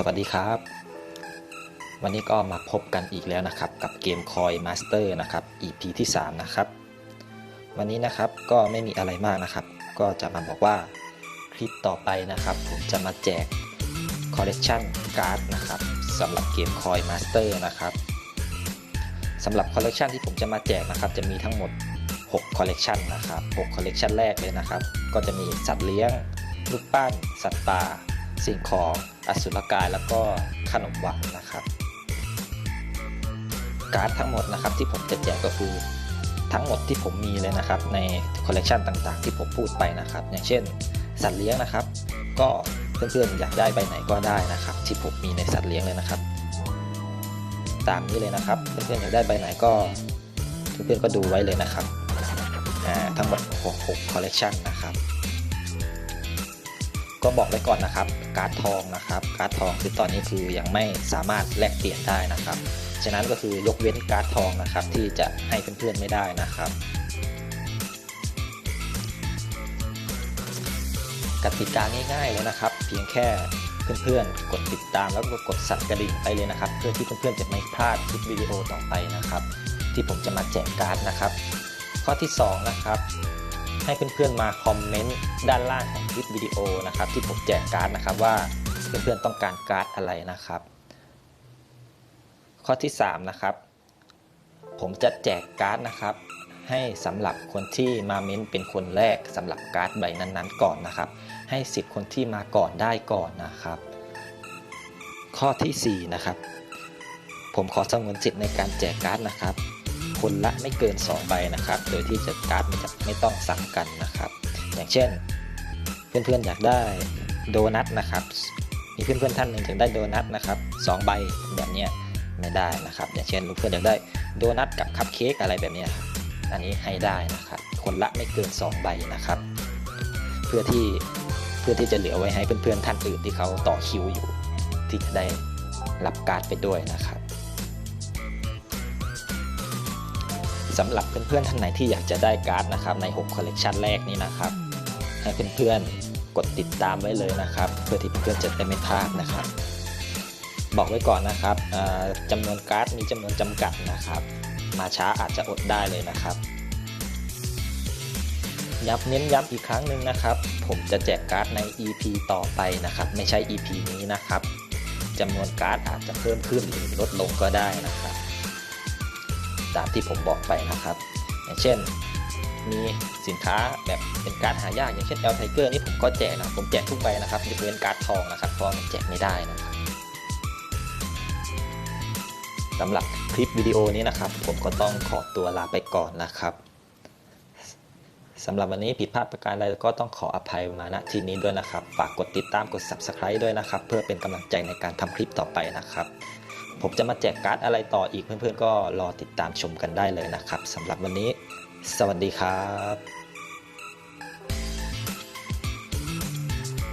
สวัสดีครับ วันนี้ก็มาพบกันอีกแล้วนะครับ กับเกมคอยมาสเตอร์นะครับ EP ที่ 3 นะครับ วันนี้นะครับก็ไม่มีอะไรมากนะครับ ก็จะมาบอกว่าคลิปต่อไปนะครับ ผมจะมาแจกคอลเลกชันการ์ดนะครับสำหรับเกมคอยมาสเตอร์นะครับสำหรับคอลเลกชันที่ผมจะมาแจกนะครับ จะมีทั้งหมด 6 คอลเลกชันนะครับ 6 คอลเลกชันแรกเลยนะครับ ก็จะมีสัตว์เลี้ยง รูปปั้น สัตว์ป่า สิ่งของอสุรกายแล้วก็ขนมหวานนะครับ การ์ดทั้งหมดนะครับที่ผมจะแจกก็คือทั้งหมดที่ผมมีเลยนะครับในคอลเลกชันต่างๆ ที่ผมพูดไปนะครับ อย่างเช่น สัตว์เลี้ยงนะครับ ก็เพื่อนๆอยากได้ใบไหนก็ได้นะครับ ที่ผมมีในสัตว์เลี้ยงเลยนะครับ ตามนี้เลยนะครับเพื่อนๆอยากได้ใบไหนก็เพื่อนๆก็ดูไว้เลยนะครับทั้งหมด6คอลเลกชันนะครับ ก็บอกไว้ก่อนนะครับ การ์ดทองนะครับ การ์ดทองคือตอนนี้คือยังไม่สามารถแลกเปลี่ยนได้นะครับ ฉะนั้นก็คือยกเว้นการ์ดทองนะครับ ที่จะให้เพื่อนๆไม่ได้นะครับกติกาง่ายๆเลยนะครับ เพียงแค่เพื่อนๆ กดติดตามแล้วก็กดสั่นกระดิ่งไปเลยนะครับ เพื่อที่เพื่อนๆจะไม่พลาดคลิปวิดีโอต่อไปนะครับ ที่ผมจะมาแจกการ์ดนะครับ ข้อที่สองนะครับ ให้เพื่อนๆมาคอมเมนต์ด้านล่างของคลิปวิดีโอนะครับ ที่ผมแจกการ์ดนะครับว่าเพื่อนๆต้องการการ์ดอะไรนะครับ ข้อที่ 3 นะครับ ผมจะแจกการ์ดนะครับ ให้สำหรับคนที่มาเม้นเป็นคนแรกสำหรับการ์ดใบนั้นๆ ก่อนนะครับ ให้สิทธิ์คนที่มาก่อนได้ก่อนนะครับ ข้อทีสี่4 นะครับ ผมขอสงวนสิทธิ์ในการแจกการ์ดนะครับ คนละไม่เกิน 2 ใบนะครับ โดยที่จะการ์ดมันจะไม่ต้องซ้ำกันนะครับ อย่างเช่น เพื่อนๆอยากได้โดนัทนะครับ มีเพื่อนๆท่านหนึ่งถึงได้โดนัทนะครับสองใบแบบนี้ไม่ได้นะครับ อย่างเช่นเพื่อนอยากได้โดนัทกับคัพเค้กอะไรแบบนี้อันนี้ให้ได้นะครับ คนละไม่เกิน 2 ใบนะครับ เพื่อที่เพื่อที่จะเหลือไว้ให้เพื่อนๆท่านอื่นที่เขาต่อคิวอยู่ ที่จะได้รับการ์ดไปด้วยนะครับ สำหรับเพื่อนๆท่านไหนที่อยากจะได้การ์ดนะครับใน6คอลเลกชันแรกนี้นะครับ ให้เพื่อนๆกดติดตามไว้เลยนะครับ เพื่อที่เพื่อนๆจะได้ไม่พลาดนะครับ บอกไว้ก่อนนะครับจำนวนการ์ดมีจำนวนจำกัดนะครับ มาช้าอาจจะอดได้เลยนะครับย้ำเน้นย้ำอีกครั้งหนึ่งนะครับ ผมจะแจกการ์ดใน EP ต่อไปนะครับ ไม่ใช่ EP นี้นะครับจำนวนการ์ดอาจจะเพิ่มขึ้นหรือลดลงก็ได้นะครับ ตามที่ผมบอกไปนะครับ อย่างเช่น มีสินค้าแบบเป็นการ์ดหายาก อย่างเช่น L Tiger นี่ผมก็แจกนะผมแจกทุกใบนะครับยกเว้นการ์ดทองนะครับเพราะมันแจกไม่ได้นะครับสำหรับคลิปวิดีโอนี้นะครับ ผมก็ต้องขอตัวลาไปก่อนนะครับสำหรับวันนี้ผิดพลาดประการใดก็ต้องขออภัยมาณที่นี้ด้วยนะครับ ฝากกดติดตามกด Subscribe ด้วยนะครับ เพื่อเป็นกำลังใจในการทำคลิปต่อไปนะครับ ผมจะมาแจกการ์ดอะไรต่ออีกเพื่อนๆ ก็รอติดตามชมกันได้เลยนะครับสำหรับวันนี้ สวัสดีครับ